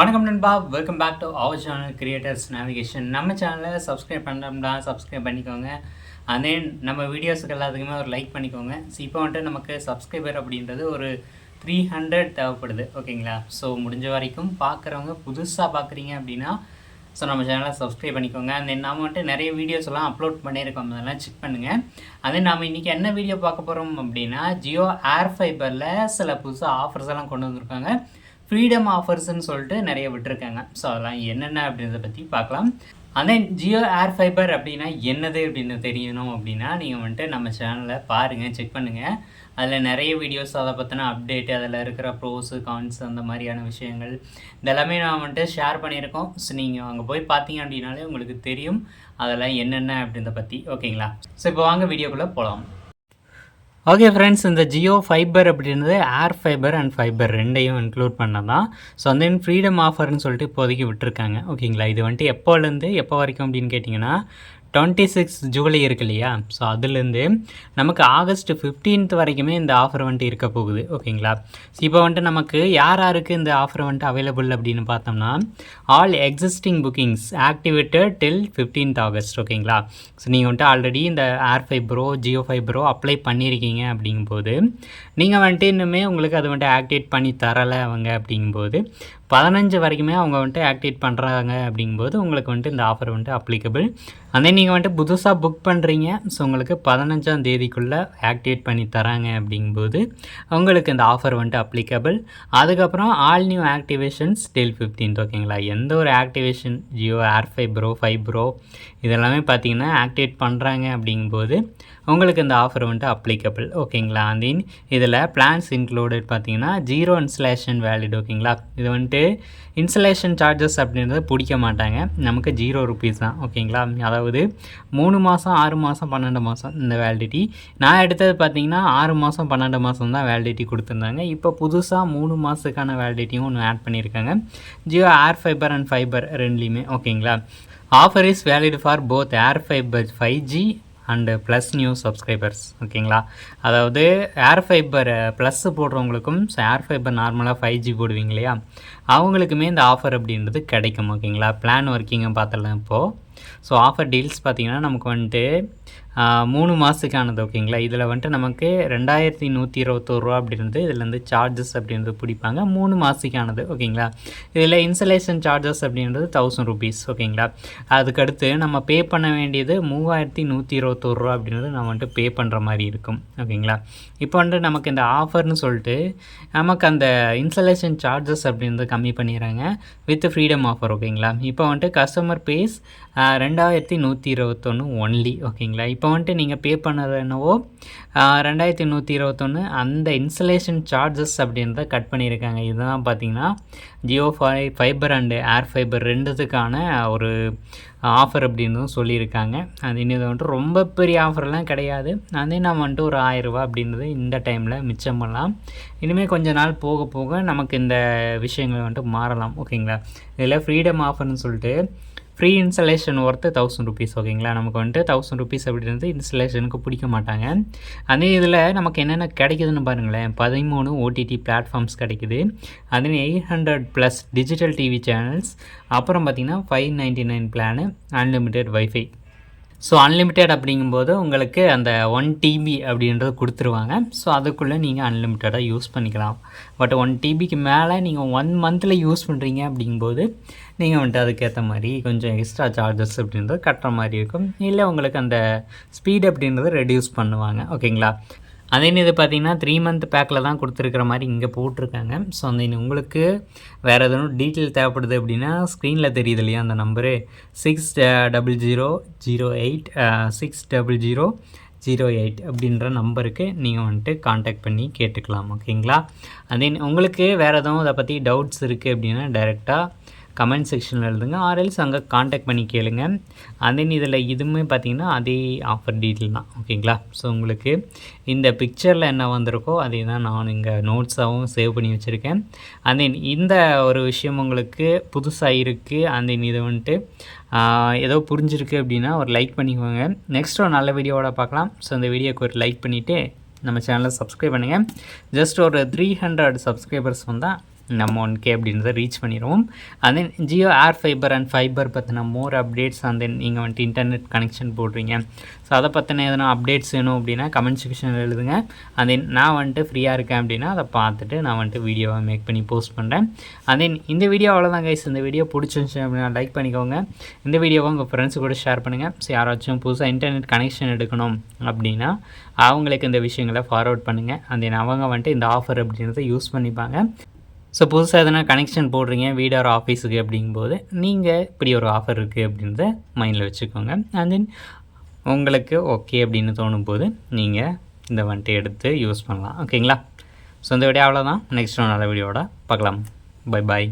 வணக்கம் நண்பா. Welcome back to our channel creators navigation நம்ம சேனலை சப்ஸ்கிரைப் பண்ணோம்னா சப்ஸ்கிரைப் பண்ணிக்கோங்க. And நம்ம வீடியோஸுக்கு எல்லாத்துக்குமே ஒரு லைக் பண்ணிக்கோங்க. ஸோ இப்போ வந்துட்டு நமக்கு சப்ஸ்கிரைபர் அப்படின்றது ஒரு த்ரீ ஹண்ட்ரட் தேவைப்படுது. ஓகேங்களா ஸோ முடிஞ்ச வரைக்கும் பார்க்குறவங்க புதுசாக பார்க்குறீங்க அப்படின்னா ஸோ நம்ம சேனலை சப்ஸ்கிரைப் பண்ணிக்கோங்க. அந்த நாம் வந்துட்டு நிறைய வீடியோஸ் எல்லாம் அப்லோட் பண்ணியிருக்கோம். அதெல்லாம் செக் பண்ணுங்கள் அதே நாம் இன்றைக்கி என்ன வீடியோ பார்க்க போகிறோம் அப்படின்னா ஜியோ ஏர் ஃபைபரில் சில புதுசாக ஆஃபர்ஸ் எல்லாம் கொண்டு வந்திருக்காங்க. ஃப்ரீடம் ஆஃபர்ஸ்ன்னு சொல்லிட்டு நிறைய விட்டுருக்காங்க. ஸோ அதெல்லாம் என்னென்ன அப்படின்றத பற்றி பார்க்கலாம். அதே ஜியோ ஏர் ஃபைபர் அப்படின்னா என்னது அப்படின்னு தெரியணும் அப்படின்னா நீங்கள் வந்துட்டு நம்ம சேனலை பாருங்கள் செக் பண்ணுங்கள் அதில் நிறைய வீடியோஸ் அதை பற்றின அப்டேட் அதில் இருக்கிற ப்ரோஸு கான்ஸ் அந்த மாதிரியான விஷயங்கள் இதெல்லாமே நான் வந்துட்டு ஷேர் பண்ணியிருக்கோம். ஸோ நீங்கள் அங்கே போய் பார்த்தீங்க அப்படின்னாலே உங்களுக்கு தெரியும். அதெல்லாம் என்னென்ன அப்படின்றத பற்றி ஓகேங்களா ஸோ இப்போ வாங்க வீடியோக்குள்ளே போகலாம் ஓகே ஃப்ரெண்ட்ஸ் இந்த ஜியோ ஃபைபர் அப்படின்றது ஏர் ஃபைபர் அண்ட் ஃபைபர் ரெண்டையும் இன்க்ளூட் பண்ணதான். ஸோ அந்த ஃப்ரீடம் ஆஃபர்னு சொல்லிட்டு இப்போதைக்கு விட்டுருக்காங்க. ஓகேங்களா இது வந்துட்டு எப்போலேருந்து எப்போ வரைக்கும் அப்படின்னு கேட்டிங்கன்னா டுவெண்ட்டி சிக்ஸ் ஜூலை இருக்கு இல்லையா? ஸோ அதுலேருந்து நமக்கு ஆகஸ்ட் ஃபிஃப்டீன்த் வரைக்குமே இந்த ஆஃபர் வந்துட்டு இருக்க போகுது. ஓகேங்களா ஸோ இப்போ வந்துட்டு நமக்கு யார் யாருக்கு இந்த ஆஃபர் வந்துட்டு அவைலபிள் அப்படின்னு பார்த்தோம்னா all existing bookings activated till fifteenth August ஓகேங்களா ஸோ நீங்கள் வந்துட்டு ஆல்ரெடி இந்த air fiber Jio fiber apply பண்ணியிருக்கீங்க அப்படிங்கும்போது நீங்கள் வந்துட்டு இன்னுமே உங்களுக்கு அது வந்துட்டு ஆக்டிவேட் பண்ணி தரலை அவங்க அப்படிங்கும்போது பதினஞ்சு வரைக்குமே அவங்க வந்துட்டு ஆக்டிவேட் பண்ணுறாங்க அப்படிங்கும்போது உங்களுக்கு வந்துட்டு இந்த ஆஃபர் வந்துட்டு அப்ளிகபிள் அதே நீங்கள் வந்துட்டு புதுசாக புக் பண்ணுறீங்க ஸோ உங்களுக்கு பதினஞ்சாம் தேதிக்குள்ளே ஆக்டிவேட் பண்ணி தராங்க அப்படிங்கும்போது உங்களுக்கு இந்த ஆஃபர் வந்துட்டு அப்ளிகபிள் அதுக்கப்புறம் all new activations till fifteenth ஓகேங்களா எந்த ஒரு activation Jio air five bro இதெல்லாமே பார்த்தீங்கன்னா ஆக்டிவேட் பண்ணுறாங்க அப்படிங்கும்போது உங்களுக்கு இந்த ஆஃபர் வந்துட்டு அப்ளிகபிள் ஓகேங்களா? தென் இதில் பிளான்ஸ் இன்க்ளூடட் பார்த்தீங்கன்னா ஜீரோ இன்ஸ்டலேஷன் வேலிட் ஓகேங்களா? இது வந்துட்டு இன்ஸ்டலேஷன் சார்ஜஸ் அப்படின்றது பிடிக்க மாட்டாங்க. நமக்கு ஜீரோ ருபீஸ் தான் ஓகேங்களா? அதாவது மூணு மாதம் ஆறு மாதம் பன்னெண்டு மாதம் இந்த வேலிடிட்டி நான் எடுத்தது பார்த்தீங்கன்னா ஆறு மாதம் பன்னெண்டு மாதம் தான் வேலிடிட்டி கொடுத்துருந்தாங்க. இப்போ புதுசாக மூணு மாதத்துக்கான வேலிடிட்டியும் ஒன்று ஆட் பண்ணியிருக்காங்க. Jio air fiber and fiber ரெண்டுலேயுமே ஓகேங்களா? Offer is valid for both air fiber five G and plus new subscribers ஓகேங்களா அதாவது ஏர் ஃபைபர் ப்ளஸ் போடுறவங்களுக்கும் ஏர் ஃபைபர் நார்மலாக ஃபைவ் ஜி போடுவீங்க இல்லையா? அவங்களுக்குமே இந்த ஆஃபர் அப்படின்றது கிடைக்கும் ஓகேங்களா பிளான் ஒர்க்கிங்கை பார்த்துடலாம் இப்போது ஸோ ஆஃபர் டீல்ஸ் பார்த்திங்கன்னா நமக்கு வந்துட்டு மூணு மாதத்துக்கானது ஓகேங்களா இதில் வந்துட்டு நமக்கு ரெண்டாயிரத்தி நூற்றி இருபத்தோருவா அப்படின்றது இதுலேருந்து சார்ஜஸ் அப்படின்றது பிடிப்பாங்க. மூணு மாதத்துக்கானது ஓகேங்களா இதில் இன்சலேஷன் சார்ஜஸ் அப்படின்றது தௌசண்ட் ருபீஸ் ஓகேங்களா அதுக்கடுத்து நம்ம பே பண்ண வேண்டியது மூவாயிரத்தி நூற்றி இருபத்தோருவா அப்படின்றது நம்ம வந்துட்டு பே பண்ணுற மாதிரி இருக்கும் ஓகேங்களா இப்போ வந்துட்டு நமக்கு இந்த ஆஃபர்னு சொல்லிட்டு நமக்கு அந்த இன்சலேஷன் சார்ஜஸ் அப்படின்றது கம்மி பண்ணிடுறாங்க. வித் ஃப்ரீடம் ஆஃபர் ஓகேங்களா இப்போ வந்துட்டு கஸ்டமர் பேஸ் ரெண்டாயிரத்தி நூற்றி இருபத்தொன்று ஒன்லி ஓகேங்களா இப்போ வந்துட்டு நீங்கள் பே பண்ணது என்னவோ ரெண்டாயிரத்தி நூற்றி இருபத்தொன்று அந்த இன்ஸ்டலேஷன் சார்ஜஸ் அப்படின்றத கட் பண்ணியிருக்காங்க. இதுதான் பார்த்தீங்கன்னா Jio fi fiber and air fiber ரெண்டுத்துக்கான ஒரு ஆஃபர் அப்படின்றதும் சொல்லியிருக்காங்க. அது இன்னும் வந்துட்டு ரொம்ப பெரிய ஆஃபர்லாம் கிடையாது. அதே நம்ம வந்துட்டு ஒரு ஆயிரரூபா அப்படின்றது இந்த டைமில் மிச்சம் பண்ணலாம். இனிமேல் கொஞ்ச நாள் போக போக நமக்கு இந்த விஷயங்கள் வந்துட்டு மாறலாம் ஓகேங்களா இதில் ஃப்ரீடம் ஆஃபர்னு சொல்லிட்டு free installation worth thousand rupees ஓகேங்களா நமக்கு வந்துட்டு தௌசண்ட் ருபீஸ் அப்படின்றது இன்ஸ்டலேஷனுக்கு பிடிக்க மாட்டாங்க. அதே இதில் நமக்கு என்னென்ன கிடைக்குதுன்னு பாருங்களேன். பதிமூணு ஓடிடி பிளாட்ஃபார்ம்ஸ் கிடைக்குது. அதே eight hundred plus digital TV channels அப்புறம் பார்த்திங்கன்னா five ninety nine plan unlimited wifi so unlimited அப்படிங்கும்போது உங்களுக்கு அந்த ஒன் டிபி அப்படின்றது கொடுத்துருவாங்க. ஸோ அதுக்குள்ளே நீங்கள் அன்லிமிட்டடாக யூஸ் பண்ணிக்கலாம். பட் ஒன் டிபிக்கு மேலே நீங்கள் ஒன் மந்தில் யூஸ் பண்ணுறீங்க அப்படிங்கும்போது நீங்கள் வந்துட்டு அதுக்கேற்ற மாதிரி கொஞ்சம் எக்ஸ்ட்ரா சார்ஜஸ் அப்படின்றது கட்டுற மாதிரி இருக்கும். இல்லை உங்களுக்கு அந்த ஸ்பீட் அப்படின்றது ரெடியூஸ் பண்ணுவாங்க. ஓகேங்களா அதே இது பார்த்தீங்கன்னா த்ரீ மந்த் பேக்கில் தான் கொடுத்துருக்குற மாதிரி இங்கே போட்டிருக்காங்க. ஸோ அந்த உங்களுக்கு வேறு எதுவும் டீட்டெயில் தேவைப்படுது அப்படின்னா ஸ்க்ரீனில் தெரியுது இல்லையா அந்த number six double zero zero eight six double zero zero eight அப்படின்ற நம்பருக்கு நீங்கள் வந்துட்டு காண்டாக்ட் பண்ணி கேட்டுக்கலாம் ஓகேங்களா அதே உங்களுக்கு வேறு எதுவும் அதை பற்றி டவுட்ஸ் இருக்குது அப்படின்னா டைரெக்டாக கமெண்ட் செக்ஷனில் எழுதுங்க. ஆர்எல்ஸ் அங்கே காண்டாக்ட் பண்ணி கேளுங்க. அதன் இதில் இதுவுமே பார்த்தீங்கன்னா அதே ஆஃபர் டீட்டெயில் தான். ஓகேங்களா? ஸோ உங்களுக்கு இந்த பிக்சரில் என்ன வந்திருக்கோ அதே தான் நான் இங்கே நோட்ஸாகவும் சேவ் பண்ணி வச்சுருக்கேன். அண்ட் தென் இந்த ஒரு விஷயம் உங்களுக்கு புதுசாக இருக்குது அண்ட் தென் இதை வந்துட்டு ஏதோ புரிஞ்சிருக்கு அப்படின்னா ஒரு லைக் பண்ணிக்கோங்க. நெக்ஸ்ட் ஒரு நல்ல வீடியோவோட பார்க்கலாம். ஸோ இந்த வீடியோக்கு ஒரு லைக் பண்ணிவிட்டு நம்ம சேனலை சப்ஸ்கிரைப் பண்ணுங்கள் ஜஸ்ட் ஒரு த்ரீ ஹண்ட்ரட் சப்ஸ்கிரைபர்ஸ் வந்தால் நம்ம ஒன் கே அப்படின்றத ரீச் பண்ணிடுவோம். And then Jio air fiber and fiber பற்றின மோர் அப்டேட்ஸ் அண்ட் தென் நீங்கள் வந்துட்டு இன்டர்நெட் கனெக்ஷன் போடுறீங்க. ஸோ அதை பற்றின எதனா அப்டேட்ஸ் வேணும் அப்படின்னா கமெண்ட் செக்ஷனில் எழுதுங்க. அண்ட் தென் நான் வந்துட்டு ஃப்ரீயாக இருக்கேன் அப்படின்னா அதை பார்த்துட்டு நான் வந்துட்டு வீடியோவை மேக் பண்ணி போஸ்ட் பண்ணுறேன் அண்ட் தென் இந்த வீடியோ அவ்வளோதான் கைஸ் இந்த வீடியோ பிடிச்சிருந்துச்சு அப்படின்னா லைக் பண்ணிக்கோங்க. இந்த வீடியோவை உங்கள் ஃப்ரெண்ட்ஸ் கூட ஷேர் பண்ணுங்கள் ஸோ யாராச்சும் புதுசாக இன்டர்நெட் கனெக்ஷன் எடுக்கணும் அப்படின்னா அவங்களுக்கு இந்த விஷயங்களை ஃபார்வர்ட் பண்ணுங்கள் அந்த தென் அவங்க வந்துட்டு இந்த ஆஃபர் அப்படின்றத யூஸ் பண்ணிப்பாங்க. ஸோ புதுசாக எதனா கனெக்ஷன் போடுறீங்க வீடு ஒரு ஆஃபீஸுக்கு அப்படிங்கும்போது நீங்கள் இப்படி ஒரு ஆஃபர் இருக்குது அப்படின்றத மைண்டில் வச்சுக்கோங்க. அண்ட் தென் உங்களுக்கு ஓகே அப்படின்னு தோணும் போது நீங்கள் இந்த வந்துட்டு எடுத்து யூஸ் பண்ணலாம். ஓகேங்களா ஸோ இந்த வீடியோ அவ்வளோதான் நெக்ஸ்ட் நல்ல வீடியோட பார்க்கலாம். Bye bye